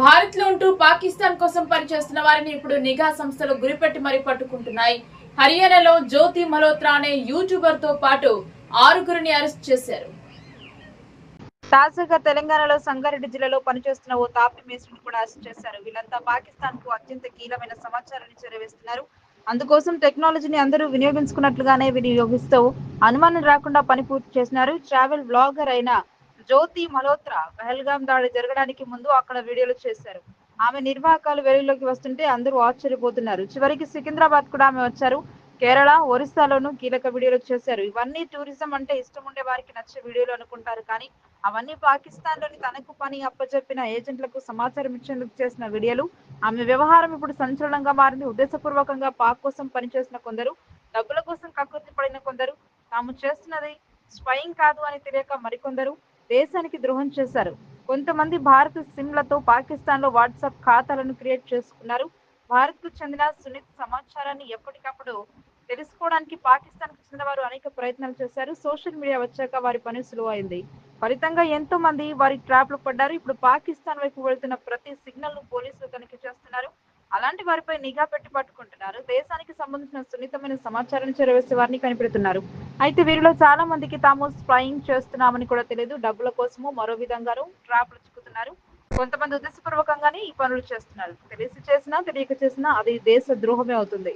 భారత్లో ఉంటూ పాకిస్తాన్ కోసం పనిచేస్తున్న వారిని ఇప్పుడు నిఘా సంస్థలు గురిపెట్టి మరీ పట్టుకుంటున్నాయి. హర్యానాలో జ్యోతి మల్హోత్రా అనే యూట్యూబర్తో పాటు ఆరుగురిని అరెస్ట్ చేశారు. తాజాగా తెలంగాణలో సంగారెడ్డి జిల్లాలో పనిచేస్తున్న ఓ తాపి మేస్త్రిని కూడా అరెస్ట్ చేశారు. వీళ్ళంతా పాకిస్తాన్కు అత్యంత కీలమైన సమాచారాన్ని చేరవేస్తున్నారు. అందుకోసం టెక్నాలజీని అందరూ వినియోగించుకున్నట్లుగానే వినియోగిస్తూ అనుమానం రాకుండా పని పూర్తి చేసినారు. ట్రావెల్ బ్లాగర్ అయిన జ్యోతి మల్హోత్రా పహల్గాం దాడి జరగడానికి ముందు అక్కడ వీడియోలు చేశారు. ఆమె నిర్వాహకాలు వెలుగులోకి వస్తుంటే అందరూ ఆశ్చర్యపోతున్నారు. చివరికి సికింద్రాబాద్ కూడా ఆమె వచ్చారు. కేరళ ఒరిస్సాలోనూ కీలక వీడియోలు చేశారు. ఇవన్నీ టూరిజం అంటే ఇష్టం ఉండే వారికి నచ్చే వీడియోలు అనుకుంటారు కానీ అవన్నీ పాకిస్తాన్లోని తనకు పని అప్పచెప్పిన ఏజెంట్లకు సమాచారం ఇచ్చేందుకు చేసిన వీడియోలు ఆమె వ్యవహారం ఇప్పుడు సంచలనంగా మారింది. ఉద్దేశపూర్వకంగా పాక్ కోసం పనిచేసిన కొందరు డబ్బుల కోసం కకృతి పడిన కొందరు తాము చేస్తున్నది స్వయం కాదు అని తెలియక మరికొందరు దేశానికి ద్రోహం చేశారు. కొంతమంది భారత సిమ్లతో పాకిస్తాన్లో వాట్సాప్ ఖాతాలను క్రియేట్ చేసుకున్నారు. భారత్కు చెందిన సునీత్ సమాచారాన్ని ఎప్పటికప్పుడు తెలుసుకోవడానికి పాకిస్తాన్కు చెందిన వారు అనేక ప్రయత్నాలు చేశారు. సోషల్ మీడియా వచ్చాక వారి పని సులువైంది. ఫలితంగా ఎంతో మంది వారి ట్రాప్లో పడ్డారు. ఇప్పుడు పాకిస్తాన్ వైపు వెళ్తున్న ప్రతి సిగ్నల్ను పోలీసులు తనిఖీ చేస్తున్నారు. అలాంటి వారిపై నిఘా పెట్టి పట్టుకుంటున్నారు. దేశానికి సంబంధించిన సున్నితమైన సమాచారాన్ని చేరవేసే వారిని కనిపెడుతున్నారు. అయితే వీరిలో చాలా మందికి తాము స్ప్రయింగ్ చేస్తున్నామని కూడా తెలియదు. డబ్బుల కోసము మరో విధంగానూ ట్రాప్లు చిక్కుతున్నారు. కొంతమంది ఉద్దేశపూర్వకంగానే ఈ పనులు చేస్తున్నారు. తెలిసి చేసినా తెలియక చేసినా అది దేశ ద్రోహమే అవుతుంది.